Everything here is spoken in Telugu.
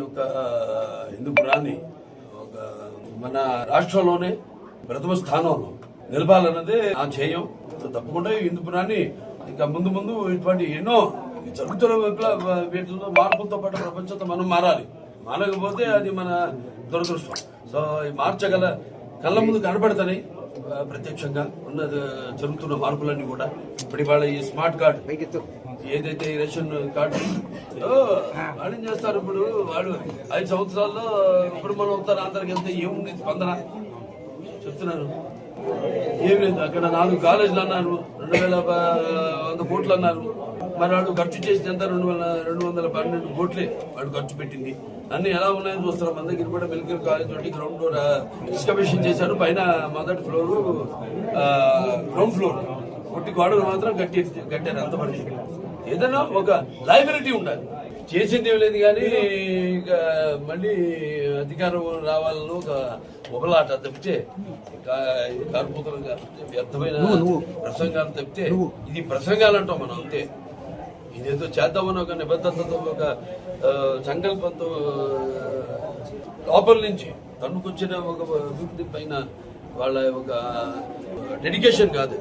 యొక్క హిందూపురాన్ని ఒక మన రాష్ట్రంలోనే ప్రథమ స్థానంలో నిలపాలన్నదే ఆ ధ్యేయం. తప్పకుండా ఈ హిందూపురాన్ని ఇంకా ముందు ముందు ఇటువంటి ఎన్నో జరుగుతున్న వీటితో వీటిలో మార్పులతో పాటు ప్రపంచంతో మనం మారాలి. మారకపోతే అది మన దురదృష్టం. సో మార్చగల కళ్ళ ముందు కనబడతాయి ప్రత్యక్షంగా ఉన్న జరుగుతున్న మార్పులన్నీ కూడా. ఇప్పుడు ఇవాళ ఈ స్మార్ట్ కార్డు ఏదైతే ఈ రేషన్ కార్డు వాళ్ళు ఏం చేస్తారు ఇప్పుడు? వాడు ఐదు సంవత్సరాల్లో ఇప్పుడు మనం ఉత్తర ఆంధ్రకి వెళ్తే ఏముంది? స్పందన. చెప్తున్నారు. ఏం లేదు అక్కడ నాలుగు కాలేజీలు అన్నారు. రెండు వేల వంద కోట్లు అన్నారు. మరి వాడు ఖర్చు చేసింది ఎంత? రెండు వేల రెండు వందల పన్నెండు కోట్లే వాడు ఖర్చు పెట్టింది. అన్ని ఎలా ఉన్నాయని చూస్తున్నాం మన దగ్గర కూడా మెడికల్ కాలేజ్ ఒకటి గ్రౌండ్ ఫ్లోర్ ఎక్స్కబేషన్ చేశారు. పైన మొదటి ఫ్లోర్ గ్రౌండ్ ఫ్లోర్. కొట్టి గోడలు మాత్రం కట్టి కట్టారు అంత మనిషి ఏదైనా ఒక లైబిలిటీ ఉండాలి. చేసింది ఏం లేదు కానీ ఇక మళ్ళీ అధికారం రావాలని ఒక ఒకలాట తప్పితే కార్పూతలుగా వ్యర్థమైన ప్రసంగాలు తప్పితే ఇది ప్రసంగాలు అంటాం మనం అంతే. ఇదేదో చేద్దామని ఒక నిబద్ధతతో ఒక సంకల్పంతో లోపల నుంచి తన్నుకొచ్చిన ఒక అభివృద్ధి పైన వాళ్ళ ఒక డెడికేషన్ కాదు.